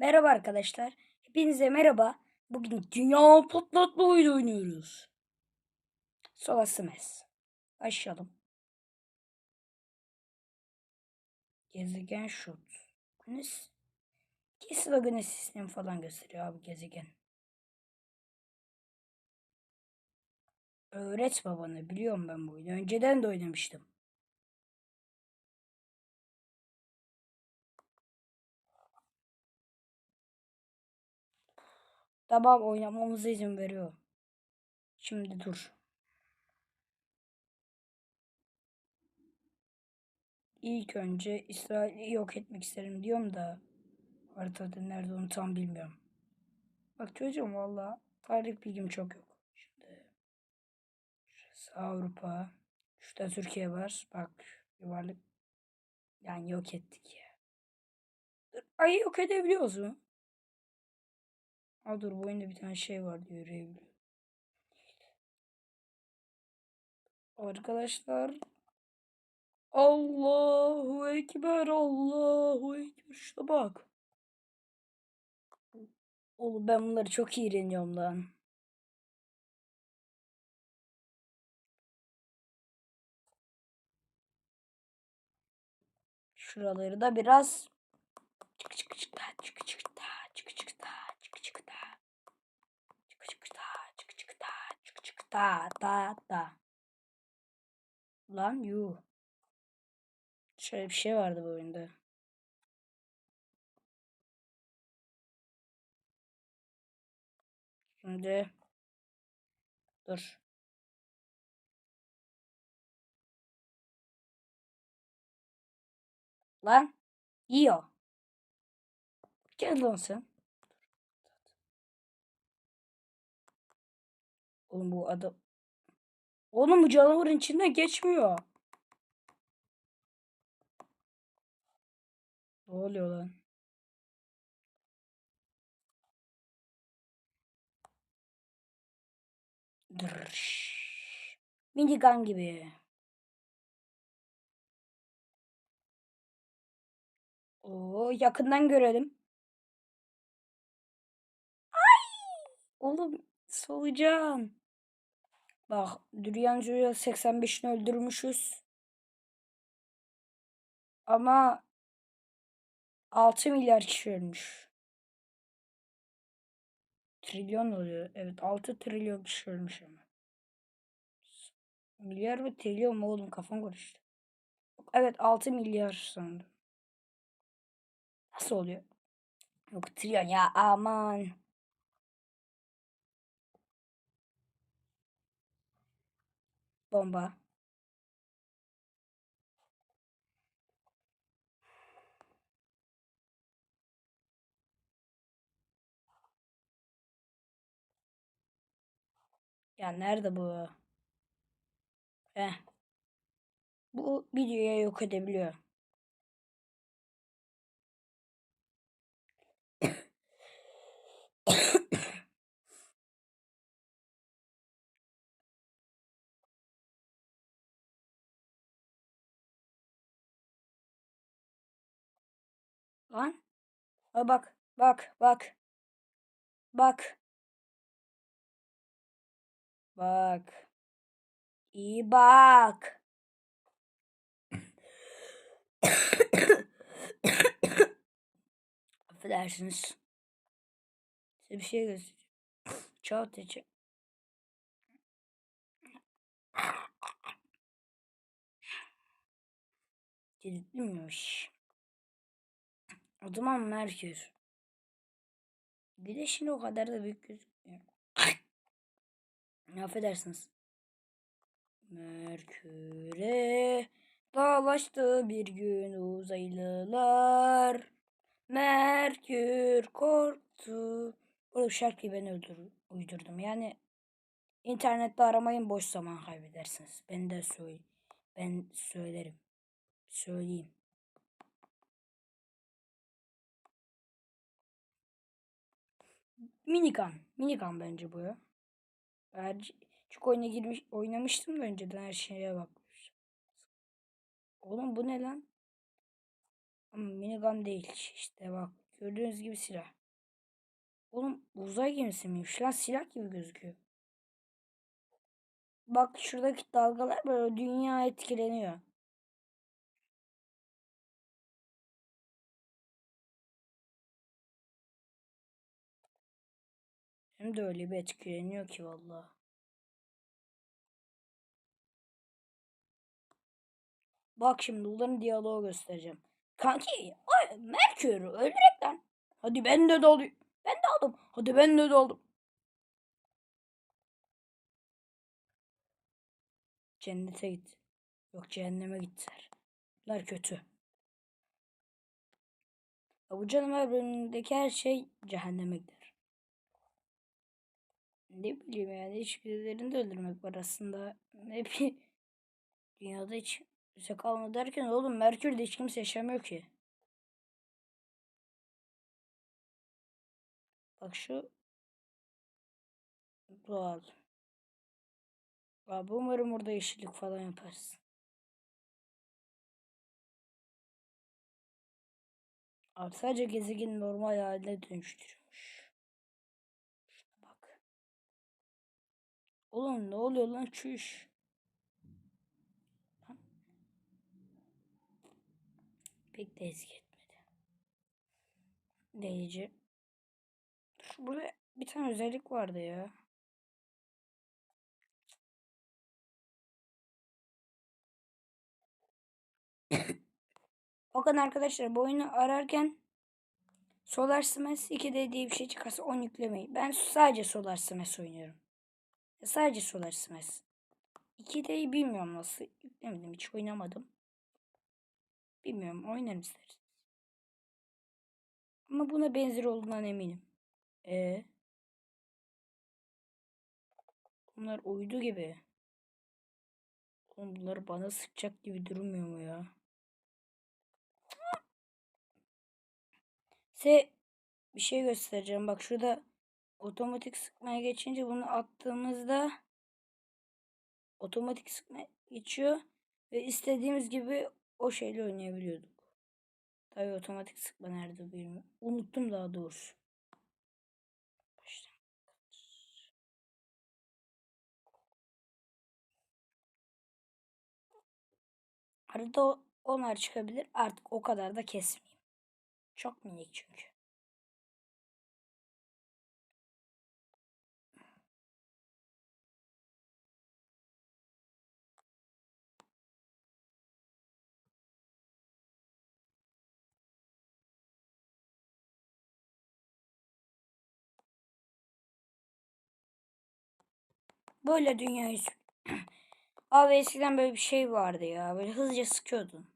Merhaba arkadaşlar. Hepinize merhaba. Bugün dünya patlatma oyunu oynuyoruz. Sola Smash. Başlayalım. Gezegen şut. Güneş. Kesin o güneş sistemi falan gösteriyor abi gezegen. Öğret babana. Biliyorum ben bu oyunu. Önceden de oynamıştım. Tamam oynamamıza izin veriyor. Şimdi dur. İlk önce İsrail'i yok etmek isterim diyorum da haritada nerede onu tam bilmiyorum. Bak çocuğum valla tarih bilgim çok yok. Şimdi şurası Avrupa. Şurada Türkiye var. Bak yuvarlak. Yani yok ettik ya. Ayı yok edebiliyoruz mu? Ha dur bu oyunda bir tane şey var diyor yürüyebiliyor. Arkadaşlar Allahu Ekber Allahu Ekber şuna bak. Oğlum ben bunları çok iğreniyorum lan. Şuraları da biraz çık çık çık da çık çık da çık çık da çık çık da çık çık da çık çık da çık çık da da da Lan yu. Şöyle bir şey vardı bu oyunda. Şimdi dur. Lan yiyor. Gel lan sen. Oğlum bu adam. Oğlum bu canavarın içinden geçmiyor. Ne oluyor lan? Dırş. Minigun gibi. Oo yakından görelim. Ay! Oğlum solucan. Bak Düryan Julia 85'ini öldürmüşüz. Ama 6 milyar kişi ölmüş. Trilyon oluyor. Evet 6 trilyon kişi ölmüş ama. Milyar mı trilyon mu oğlum kafam karıştı. Evet 6 milyar sandım. Nasıl oluyor? Yok trilyon ya aman. Bomba. Ya nerede bu? Eh. Bu videoya yok edebiliyor. Lan. Ha bak. Bak. Bak. Bak. Bak. İyi bak. Affedersiniz. Size bir şey göstereceğim. Çok teşekkür. O zaman Merkür. Güneşin o kadar da büyük gözükmüyor. Affedersiniz. Merkür'e dağlaştı bir gün uzaylılar. Merkür korktu. Bu şarkıyı ben öldür, uydurdum. Yani internette aramayın boş zaman kaybedersiniz. Ben de söyle. Ben söylerim. Söyleyeyim. Minigun. Minigun bence bu ya. Eğer çok oyuna girmiş, oynamıştım da önceden her şeye bakmış. Oğlum bu ne lan? Ama minigun değil. İşte bak Gördüğünüz gibi silah. Oğlum uzay gemisi miymiş lan silah gibi gözüküyor. Bak şuradaki dalgalar böyle dünya etkileniyor. Hem de öyle bir etkileniyor ki vallahi. Bak şimdi bunların diyaloğu göstereceğim. Kanki, ay, Merkür öldürek lan. Hadi ben de doldum. Ben de aldım. Hadi ben de doldum. Cennete git. Yok cehenneme gittiler. Bunlar kötü. Ya bu canavar bölümündeki her şey cehenneme gider. Ne bileyim yani içgüdülerini de öldürmek var aslında. Ne bileyim. Dünyada hiç kimse kalmadı derken oğlum Merkür'de hiç kimse yaşamıyor ki. Bak şu doğal. Abi umarım orada yeşillik falan yaparsın. Abi sadece gezegen normal haline dönüştürüyormuş. Oğlum ne oluyor lan çüş. Pek de eski etmedi. Deyici. Dur, burada bir tane özellik vardı ya. Bakın arkadaşlar bu oyunu ararken Solar Smash 2D diye bir şey çıkarsa onu yüklemeyin. Ben sadece Solar Smash oynuyorum. Sadece Solar Smash. 2D'yi bilmiyorum nasıl. Yüklemedim hiç oynamadım. Bilmiyorum oynarım isterseniz. Ama buna benzer olduğundan eminim. Ee, bunlar uydu gibi. Oğlum bunlar bana sıkacak gibi durmuyor mu ya? Size bir şey göstereceğim. Bak şurada otomatik sıkmaya geçince bunu attığımızda otomatik sıkma geçiyor ve istediğimiz gibi o şeyle oynayabiliyorduk. Tabii otomatik sıkma nerede bilmiyorum. Unuttum daha doğrusu. Arada onlar çıkabilir. Artık o kadar da kesmeyeyim. Çok minik çünkü. Böyle dünyayı Abi eskiden böyle bir şey vardı ya. Böyle hızlıca sıkıyordun.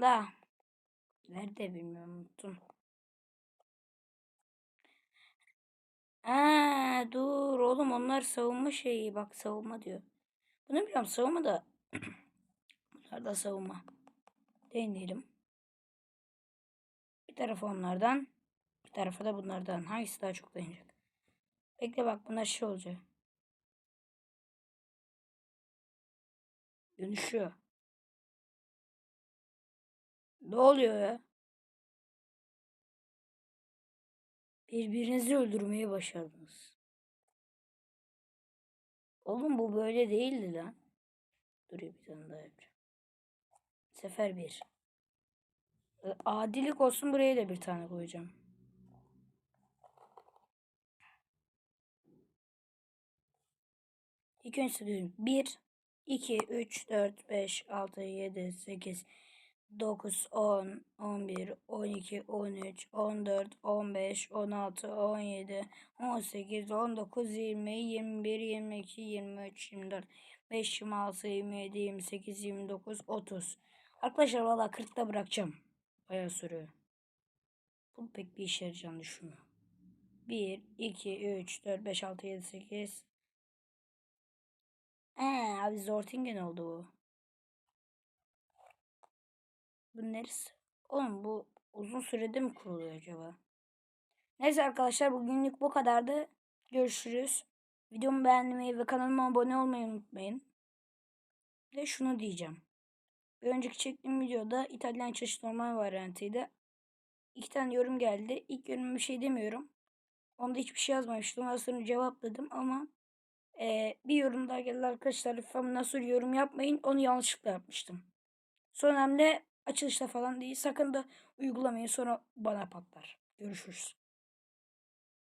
Da. Nerede bilmiyorum unuttum. Aa, dur oğlum onlar savunma şeyi. Bak savunma diyor. Bunu biliyorum savunma da. Bunlar da savunma. Deneyelim. Bir tarafı onlardan. Bir tarafı da bunlardan. Hangisi daha çok dayanacak? Bekle bak bunlar şey olacak. Dönüşüyor. Ne oluyor ya? Birbirinizi öldürmeye başardınız. Oğlum bu böyle değildi lan. Dur bir tane daha yapacağım. Sefer bir. Adilik olsun buraya da bir tane koyacağım. İlk önce söylüyorum. 1, 2, 3, 4, 5, 6, 7, 8, 9, 10, 11, 12, 13, 14, 15, 16, 17, 18, 19, 20, 21, 22, 23, 24, 5, 26, 27, 28, 29, 30. Arkadaşlar valla 40'ta bırakacağım. Bayağı sürüyor. Bu pek bir işe yarayacağını düşünmüyorum. 1, 2, 3, 4, 5, 6, 7, 8. Eee abi Zortingen oldu bu. Bu neresi? Oğlum bu uzun sürede mi kuruluyor acaba? Neyse arkadaşlar bugünlük bu kadardı. Görüşürüz. Videomu beğenmeyi ve kanalıma abone olmayı unutmayın. Ve şunu diyeceğim. Bir önceki çektiğim videoda İtalyan çeşit normal varyantıydı. İki tane yorum geldi. İlk yoruma bir şey demiyorum. Onda hiçbir şey yazmamıştım. Sonra cevapladım ama eee, bir yorum daha geldi arkadaşlar. Lütfen nasıl yorum yapmayın. Onu yanlışlıkla yapmıştım. Son hamle açılışta falan değil. Sakın da uygulamayın sonra bana patlar. Görüşürüz.